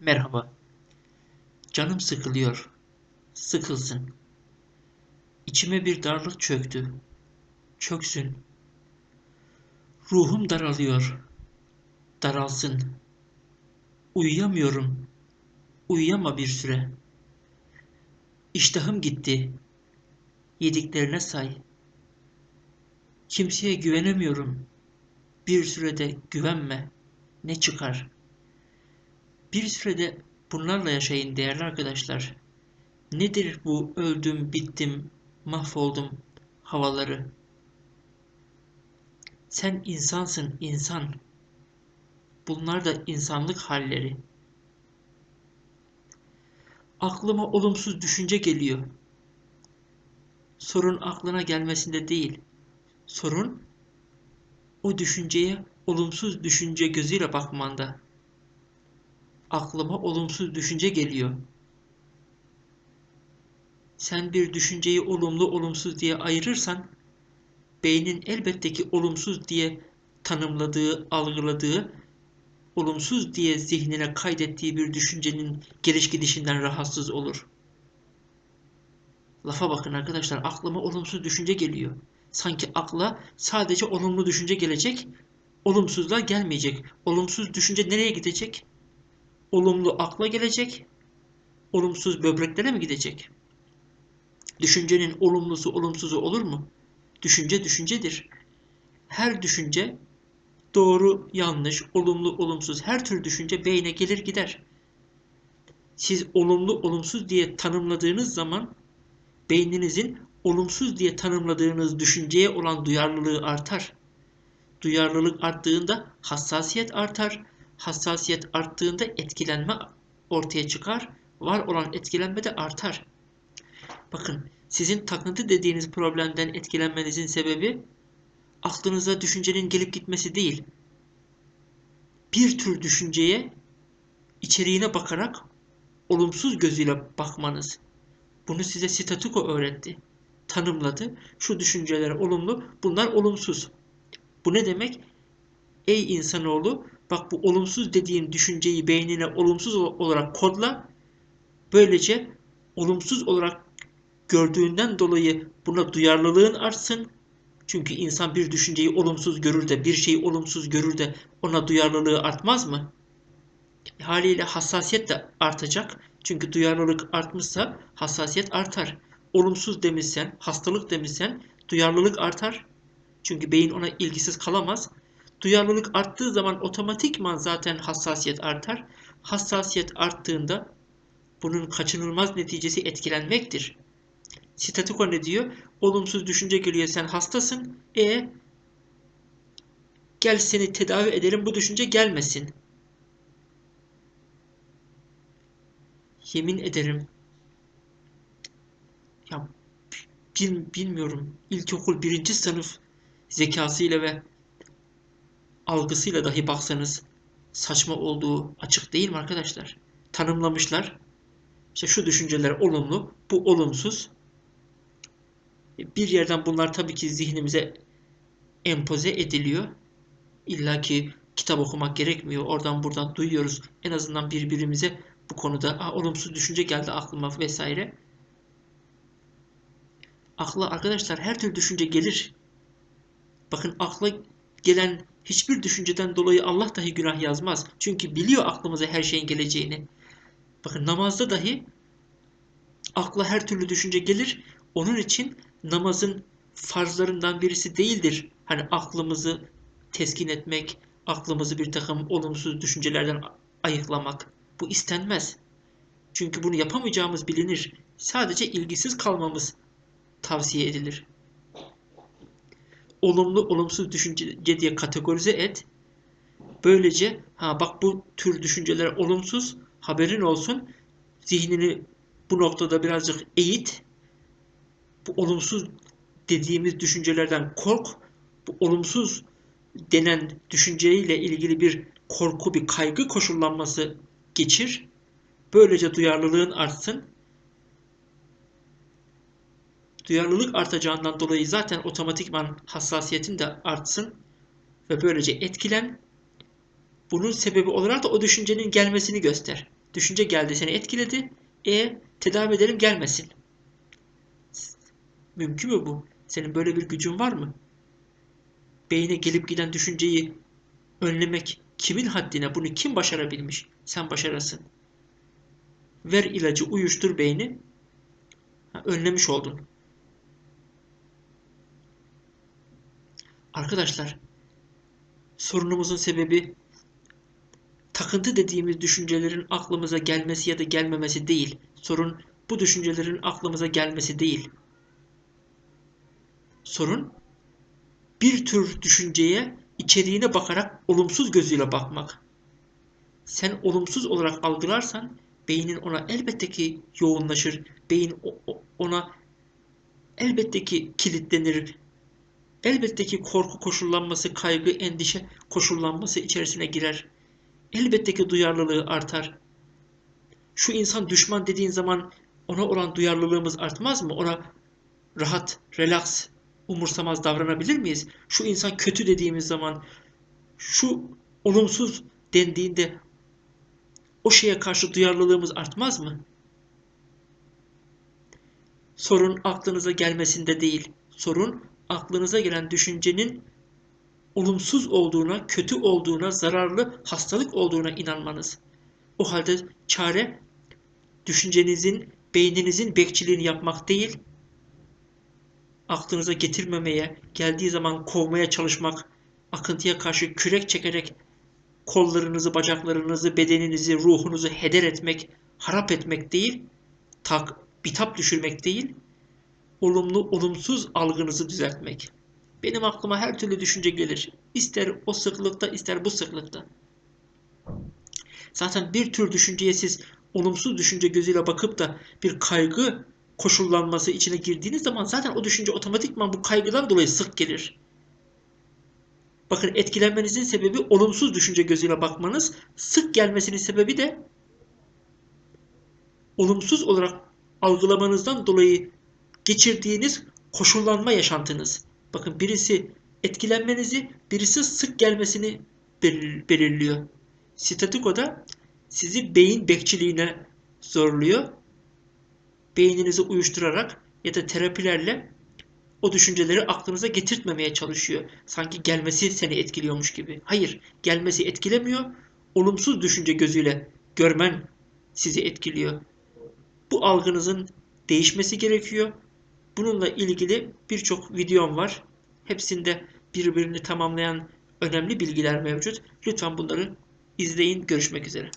Merhaba. Canım sıkılıyor. Sıkılsın. İçime bir darlık çöktü. Çöksün. Ruhum daralıyor. Daralsın. Uyuyamıyorum. Uyuyama bir süre. İştahım gitti. Yediklerine say. Kimseye güvenemiyorum. Bir sürede güvenme. Ne çıkar? Bir sürede bunlarla yaşayın değerli arkadaşlar. Nedir bu öldüm, bittim, mahvoldum havaları? Sen insansın, insan. Bunlar da insanlık halleri. Aklıma olumsuz düşünce geliyor. Sorun aklına gelmesinde değil. Sorun o düşünceye olumsuz düşünce gözüyle bakmanda aklıma olumsuz düşünce geliyor. Sen bir düşünceyi olumlu olumsuz diye ayırırsan beynin elbette ki olumsuz diye tanımladığı, algıladığı, olumsuz diye zihnine kaydettiği bir düşüncenin geliş gidişinden rahatsız olur. Lafa bakın arkadaşlar, aklıma olumsuz düşünce geliyor. Sanki akla sadece olumlu düşünce gelecek, olumsuzlar gelmeyecek. Olumsuz düşünce nereye gidecek? Olumlu akla gelecek, olumsuz böbreklere mi gidecek? Düşüncenin olumlusu olumsuzu olur mu? Düşünce düşüncedir. Her düşünce doğru, yanlış, olumlu, olumsuz her tür düşünce beyne gelir gider. Siz olumlu, olumsuz diye tanımladığınız zaman beyninizin olumsuz diye tanımladığınız düşünceye olan duyarlılığı artar. Duyarlılık arttığında hassasiyet artar hassasiyet arttığında etkilenme ortaya çıkar. Var olan etkilenme de artar. Bakın sizin takıntı dediğiniz problemden etkilenmenizin sebebi aklınıza düşüncenin gelip gitmesi değil. Bir tür düşünceye içeriğine bakarak olumsuz gözüyle bakmanız. Bunu size statüko öğretti. Tanımladı. Şu düşünceler olumlu, bunlar olumsuz. Bu ne demek? Ey insanoğlu Bak bu olumsuz dediğin düşünceyi beynine olumsuz olarak kodla. Böylece olumsuz olarak gördüğünden dolayı buna duyarlılığın artsın. Çünkü insan bir düşünceyi olumsuz görür de bir şeyi olumsuz görür de ona duyarlılığı artmaz mı? E, haliyle hassasiyet de artacak. Çünkü duyarlılık artmışsa hassasiyet artar. Olumsuz demişsen, hastalık demişsen duyarlılık artar. Çünkü beyin ona ilgisiz kalamaz. Duyarlılık arttığı zaman otomatikman zaten hassasiyet artar. Hassasiyet arttığında bunun kaçınılmaz neticesi etkilenmektir. Statiko ne diyor? Olumsuz düşünce geliyor sen hastasın. E gel seni tedavi edelim bu düşünce gelmesin. Yemin ederim ya bil, bilmiyorum ilkokul birinci sınıf zekasıyla ve algısıyla dahi baksanız saçma olduğu açık değil mi arkadaşlar? Tanımlamışlar. İşte şu düşünceler olumlu, bu olumsuz. Bir yerden bunlar tabii ki zihnimize empoze ediliyor. İlla ki kitap okumak gerekmiyor. Oradan buradan duyuyoruz. En azından birbirimize bu konuda ah, olumsuz düşünce geldi aklıma vesaire. Akla arkadaşlar her türlü düşünce gelir. Bakın akla gelen hiçbir düşünceden dolayı Allah dahi günah yazmaz. Çünkü biliyor aklımıza her şeyin geleceğini. Bakın namazda dahi akla her türlü düşünce gelir. Onun için namazın farzlarından birisi değildir. Hani aklımızı teskin etmek, aklımızı bir takım olumsuz düşüncelerden ayıklamak. Bu istenmez. Çünkü bunu yapamayacağımız bilinir. Sadece ilgisiz kalmamız tavsiye edilir olumlu olumsuz düşünce diye kategorize et. Böylece ha bak bu tür düşünceler olumsuz haberin olsun. Zihnini bu noktada birazcık eğit. Bu olumsuz dediğimiz düşüncelerden kork. Bu olumsuz denen düşünceyle ilgili bir korku, bir kaygı koşullanması geçir. Böylece duyarlılığın artsın duyarlılık artacağından dolayı zaten otomatikman hassasiyetin de artsın ve böylece etkilen. Bunun sebebi olarak da o düşüncenin gelmesini göster. Düşünce geldi seni etkiledi. E tedavi edelim gelmesin. Mümkün mü bu? Senin böyle bir gücün var mı? Beyne gelip giden düşünceyi önlemek kimin haddine? Bunu kim başarabilmiş? Sen başarasın. Ver ilacı, uyuştur beyni. Ha, önlemiş oldun. Arkadaşlar, sorunumuzun sebebi takıntı dediğimiz düşüncelerin aklımıza gelmesi ya da gelmemesi değil. Sorun bu düşüncelerin aklımıza gelmesi değil. Sorun bir tür düşünceye içeriğine bakarak olumsuz gözüyle bakmak. Sen olumsuz olarak algılarsan beynin ona elbette ki yoğunlaşır. Beyin ona elbette ki kilitlenir. Elbette ki korku koşullanması, kaygı, endişe koşullanması içerisine girer. Elbette ki duyarlılığı artar. Şu insan düşman dediğin zaman ona olan duyarlılığımız artmaz mı? Ona rahat, relax, umursamaz davranabilir miyiz? Şu insan kötü dediğimiz zaman, şu olumsuz dendiğinde o şeye karşı duyarlılığımız artmaz mı? Sorun aklınıza gelmesinde değil. Sorun aklınıza gelen düşüncenin olumsuz olduğuna, kötü olduğuna, zararlı, hastalık olduğuna inanmanız. O halde çare düşüncenizin, beyninizin bekçiliğini yapmak değil, aklınıza getirmemeye, geldiği zaman kovmaya çalışmak, akıntıya karşı kürek çekerek kollarınızı, bacaklarınızı, bedeninizi, ruhunuzu heder etmek, harap etmek değil, tak, bitap düşürmek değil, olumlu, olumsuz algınızı düzeltmek. Benim aklıma her türlü düşünce gelir. İster o sıklıkta, ister bu sıklıkta. Zaten bir tür düşünceye siz olumsuz düşünce gözüyle bakıp da bir kaygı koşullanması içine girdiğiniz zaman zaten o düşünce otomatikman bu kaygıdan dolayı sık gelir. Bakın etkilenmenizin sebebi olumsuz düşünce gözüyle bakmanız, sık gelmesinin sebebi de olumsuz olarak algılamanızdan dolayı geçirdiğiniz koşullanma yaşantınız. Bakın birisi etkilenmenizi, birisi sık gelmesini belirliyor. Statikoda sizi beyin bekçiliğine zorluyor. Beyninizi uyuşturarak ya da terapilerle o düşünceleri aklınıza getirtmemeye çalışıyor. Sanki gelmesi seni etkiliyormuş gibi. Hayır, gelmesi etkilemiyor. Olumsuz düşünce gözüyle görmen sizi etkiliyor. Bu algınızın değişmesi gerekiyor. Bununla ilgili birçok videom var. Hepsinde birbirini tamamlayan önemli bilgiler mevcut. Lütfen bunları izleyin. Görüşmek üzere.